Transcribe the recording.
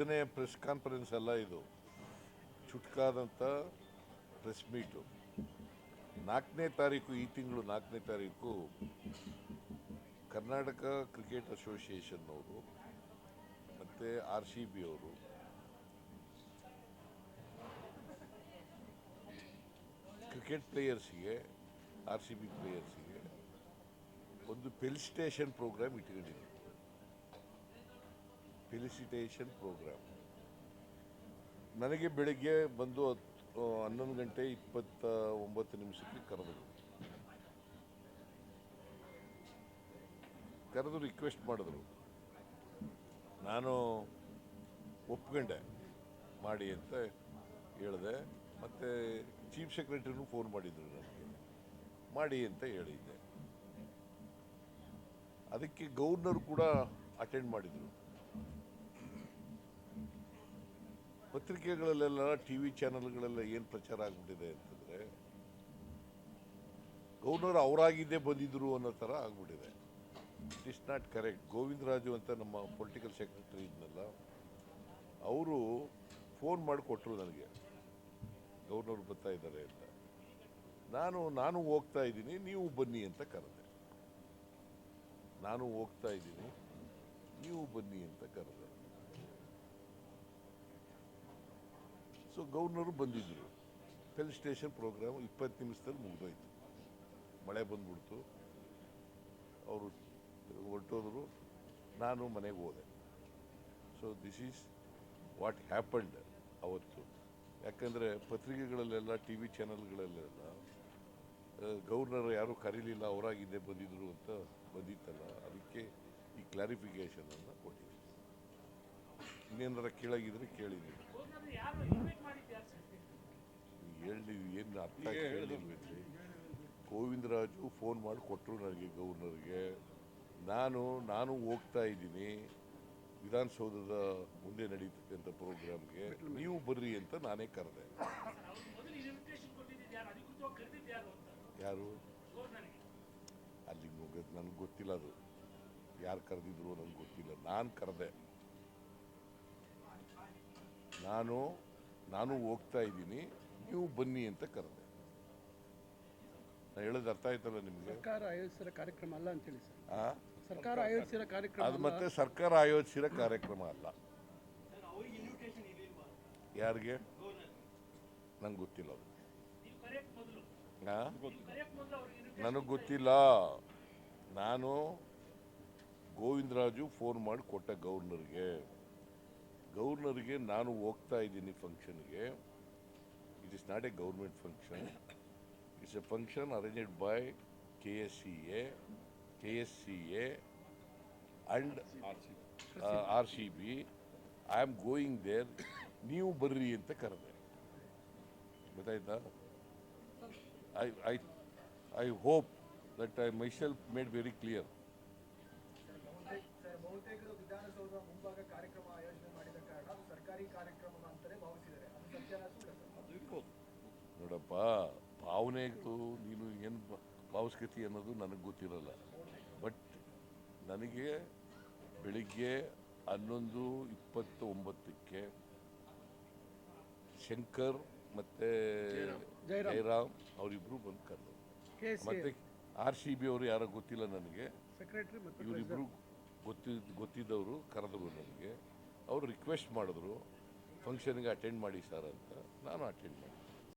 ಇದನ್ನೇ press conference ಅಲ್ಲ ಇದು. ಚುಟ್ಕಾದಂಥ ಪ್ರೆಸ್ ಮೀಟು ನಾಲ್ಕನೇ ತಾರೀಕು, ಈ ತಿಂಗಳು ನಾಲ್ಕನೇ ತಾರೀಕು ಕರ್ನಾಟಕ ಕ್ರಿಕೆಟ್ ಅಸೋಸಿಯೇಷನ್ನವರು ಮತ್ತು ಆರ್ ಸಿ ಬಿ ಅವರು. ಕ್ರಿಕೆಟ್ ಪ್ಲೇಯರ್ಸಿಗೆ ಆರ್ ಸಿ ಬಿ ಪ್ಲೇಯರ್ಸಿಗೆ ಒಂದು ಫೆಲಿಸಿಟೇಷನ್ ಪ್ರೋಗ್ರಾಮ್ ಇಟ್ಕೊಂಡಿದ್ದೀವಿ ಫೆಲಿಸಿಟೇಷನ್ ಪ್ರೋಗ್ರಾಮ್ ನನಗೆ ಬೆಳಿಗ್ಗೆ ಬಂದು ಹತ್ತು ಹನ್ನೊಂದು ಗಂಟೆ ಇಪ್ಪತ್ತ ಒಂಬತ್ತು ನಿಮಿಷಕ್ಕೆ ಕರೆದರು. ಕರೆದು ರಿಕ್ವೆಸ್ಟ್ ಮಾಡಿದ್ರು. ನಾನು ಒಪ್ಕೊಂಡೆ. ಮಾಡಿ ಅಂತ ಹೇಳಿದೆ. ಮತ್ತು ಚೀಫ್ ಸೆಕ್ರೆಟರಿನೂ ಫೋನ್ ಮಾಡಿದರು ನನಗೆ. ಮಾಡಿ ಅಂತ ಹೇಳಿದ್ದೆ. ಅದಕ್ಕೆ ಗೌರ್ನರ್ ಕೂಡ ಅಟೆಂಡ್ ಮಾಡಿದರು. ಪತ್ರಿಕೆಗಳಲ್ಲೆಲ್ಲ, ಟಿ ವಿ ಚಾನೆಲ್ಗಳೆಲ್ಲ ಏನು ಪ್ರಚಾರ ಆಗ್ಬಿಟ್ಟಿದೆ ಅಂತಂದರೆ, ಗೌರ್ನರ್ ಅವರಾಗಿದ್ದೇ ಬಂದಿದ್ರು ಅನ್ನೋ ಥರ ಆಗ್ಬಿಟ್ಟಿದೆ. It is not correct Govindaraju ಅಂತ ನಮ್ಮ ಪೊಲಿಟಿಕಲ್ ಸೆಕ್ರೆಟರಿ ಇದ್ನಲ್ಲ, ಅವರು ಫೋನ್ ಮಾಡಿಕೊಟ್ರು ನನಗೆ. ಗೌರ್ನರ್ ಬರ್ತಾ ಇದ್ದಾರೆ ಅಂತ. ನಾನು ನಾನು ಹೋಗ್ತಾ ಇದ್ದೀನಿ, ನೀವು ಬನ್ನಿ ಅಂತ ಕರೆದೆ. ನಾನು ಹೋಗ್ತಾ ಇದ್ದೀನಿ, ನೀವು ಬನ್ನಿ ಅಂತ ಕರೆದೆ. ಸೊ ಗವರ್ನರು ಬಂದಿದ್ದರು ಫೆಲಿಸ್ಟೇಷನ್ ಪ್ರೋಗ್ರಾಮ್ ಇಪ್ಪತ್ತು ನಿಮಿಷದಲ್ಲಿ ಮುಗಿದೋಯ್ತು. ಮಳೆ ಬಂದ್ಬಿಡ್ತು. ಅವರು ಹೊರಟೋದ್ರು. ನಾನು ಮನೆಗೆ ಹೋದೆ. So this is what happened ಅವತ್ತು. ಯಾಕಂದರೆ ಪತ್ರಿಕೆಗಳಲ್ಲೆಲ್ಲ ಟಿ ವಿ ಚಾನಲ್ಗಳಲ್ಲೆಲ್ಲ ಗವರ್ನರ್ ಯಾರೂ ಕರೀಲಿಲ್ಲ, ಅವರಾಗಿದ್ದೆ ಬಂದಿದ್ರು ಅಂತ ಬಂದಿತ್ತಲ್ಲ. ಅದಕ್ಕೆ ಈ ಕ್ಲಾರಿಫಿಕೇಷನನ್ನು ಕೊಟ್ಟಿದ್ದೀನಿ ಇನ್ನೇನಾರ ಕೇಳಾಗಿದ್ದರೆ ಕೇಳಿದ್ದೀನಿ. ಹೇಳಿ ಏನು ಅರ್ಥ ಕೇಳಿಲ್ವೇನ್ರಿ ಗೋವಿಂದರಾಜು ಫೋನ್ ಮಾಡಿ ಕೊಟ್ಟರು ನನಗೆ ಗವರ್ನರ್ಗೆ ನಾನು ನಾನು ಹೋಗ್ತಾ ಇದ್ದೀನಿ. ವಿಧಾನಸೌಧದ ಮುಂದೆ ನಡೀತಕ್ಕಂಥ ಪ್ರೋಗ್ರಾಮ್ಗೆ. ನೀವು ಬರ್ರಿ ಅಂತ ನಾನೇ ಕರೆದೆ. ಯಾರು? ಅಲ್ಲಿಗೆ ಹೋಗೋದು ನನಗೆ ಗೊತ್ತಿಲ್ಲ ಅದು. ಯಾರು ಕರೆದಿದ್ರು ನನಗೆ ಗೊತ್ತಿಲ್ಲ. ನಾನು ಕರೆದೆ. ನಾನು ನಾನು ಹೋಗ್ತಾ ಇದ್ದೀನಿ ನೀವು ಬನ್ನಿ ಅಂತ ಕರೆದೆ. ನಾನು ಹೇಳೋದು ಅರ್ಥ ಆಯ್ತಲ್ಲ ನಿಮಗೆ? ಸರ್ಕಾರ ಆಯೋಜಿಸಿರೋ ಕಾರ್ಯಕ್ರಮ ಅಲ್ಲ ಅಂತೇಳಿ ಸರ್. ಆ? ಸರ್ಕಾರ ಆಯೋಜಿಸಿರೋ ಕಾರ್ಯಕ್ರಮ ಅದು ಮತ್ತೆ ಸರ್ಕಾರ ಆಯೋಜಿಸಿರೋ ಕಾರ್ಯಕ್ರಮ ಅಲ್ಲ. ಯಾರಿಗೆ? ನಂಗೆ ಗೊತ್ತಿಲ್ಲ ಅದು. ನನಗೆ ಗೊತ್ತಿಲ್ಲ. ನಾನು ಗೋವಿಂದರಾಜು ಫೋನ್ ಮಾಡಿ ಕೊಟ್ಟ ಗವರ್ನರ್ಗೆ ಗವರ್ನರ್ಗೆ ನಾನು ಹೋಗ್ತಾ ಇದ್ದೀನಿ ಫಂಕ್ಷನ್ಗೆ. It is not a government function it's a function arranged by K S C A K S C A and R C B I am going there ನೀವು ಬರ್ರಿ ಅಂತ ಕರೆದೆ. ಗೊತ್ತಾಯ್ತಾ? I I I hope that I myself made very clear ನೋಡಪ್ಪ ಭಾವನೆಗಳು ನೀನು ಏನು ಭಾವಿಸ್ಕತಿ ಅನ್ನೋದು ನನಗೆ ಗೊತ್ತಿರಲ್ಲ. ಬಟ್ ನನಗೆ ಬೆಳಿಗ್ಗೆ ಹನ್ನೊಂದು ಇಪ್ಪತ್ತ ಒಂಬತ್ತಕ್ಕೆ ಶಂಕರ್ ಮತ್ತೆ ಜಯರಾಮ್. ಅವರಿಬ್ರು ಅವರಿಬ್ಬರು ಬಂದು ಮತ್ತೆ ಸಿ ಮತ್ತು ಆರ್ ಸಿ ಬಿ ಅವರು ಯಾರೋ ಗೊತ್ತಿಲ್ಲ ನನಗೆ. ಇವರಿಬ್ರು ಮತ್ತು ಇವರಿಬ್ಬರು ಗೊತ್ತಿದ್ದ ಗೊತ್ತಿದ್ದವರು ಕರೆದ್ರು ನನಗೆ. ಅವರು ರಿಕ್ವೆಸ್ಟ್ ಮಾಡಿದ್ರು ಫಂಕ್ಷನ್ಗೆ ಅಟೆಂಡ್ ಮಾಡಿ ಸರ್ ಅಂತ. ನಾನು ಅಟೆಂಡ್ ಮಾಡಿದೆ